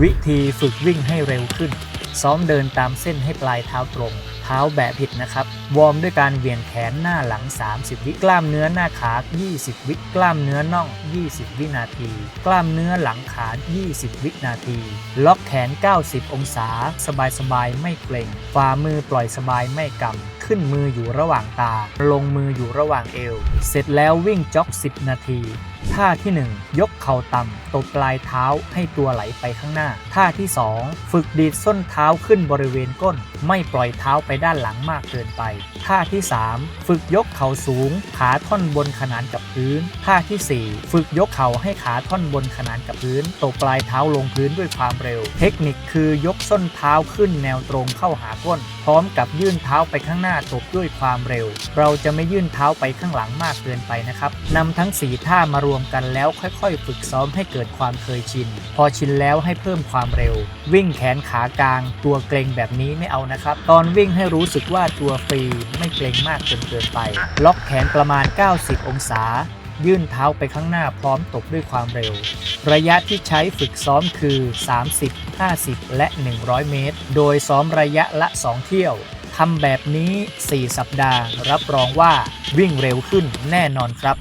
วิธีฝึกวิ่งให้เร็วขึ้น ซ้อมเดินตามเส้นให้ปลายเท้าตรง เท้าแบะผิดนะครับ วอร์มด้วยการเวียงแขนหน้าหลัง 30 วิกล้ามเนื้อหน้าขา 20 วิกล้ามเนื้อน่อง 20 วินาที กล้ามเนื้อหลังขา 20 วินาที ล็อกแขน 90 องศา สบายๆไม่เกร็งฝ่ามือปล่อยสบายไม่กำ ขึ้นมืออยู่ระหว่างตา ลงมืออยู่ระหว่างเอว เสร็จแล้ววิ่งจ็อก 10 นาที ท่าที่ 1 ยกเข่าต่ำตบปลายเท้าให้ตัวไหลไปข้างหน้า ท่าที่ 2 ฝึกดีดส้นเท้าขึ้นบริเวณก้น ไม่ปล่อยเท้าไปด้านหลังมากเกินไป ท่าที่ 3 ฝึกยกเข่าสูง ขาท่อนบนขนานกับพื้น ท่าทีสี่ 4 ฝึกยกเข่าให้ขาท่อนบนขนานกับพื้นตบปลายเท้าลงพื้นด้วยความเร็ว เทคนิคคือยกส้นเท้าขึ้นแนวตรงเข้าหาก้น พร้อมกับยื่นเท้าไปข้างหน้าตบด้วยความเร็ว เราจะไม่ยื่นเท้าไปข้างหลังมากเกินไปนะครับนำทั้ง 4 ท่ามารววมกันแล้วค่อยๆ ฝึกซ้อมให้เกิดความเคยชิน พอชินแล้วให้เพิ่มความเร็ว วิ่งแขนขากลาง ตัวเกรงแบบนี้ไม่เอานะครับ ตอนวิ่งให้รู้สึกว่าตัวฟรีไม่เกรงมากจนเกินไป ล็อกแขนประมาณ 90 องศา ยื่นเท้าไปข้างหน้าพร้อมตบด้วยความเร็ว ระยะที่ใช้ฝึกซ้อมคือ 30 50 และ 100 เมตร โดยซ้อมระยะละ 2 เที่ยวทำแบบนี้ 4 สัปดาห์ รับรองว่าวิ่งเร็วขึ้นแน่นอนครับ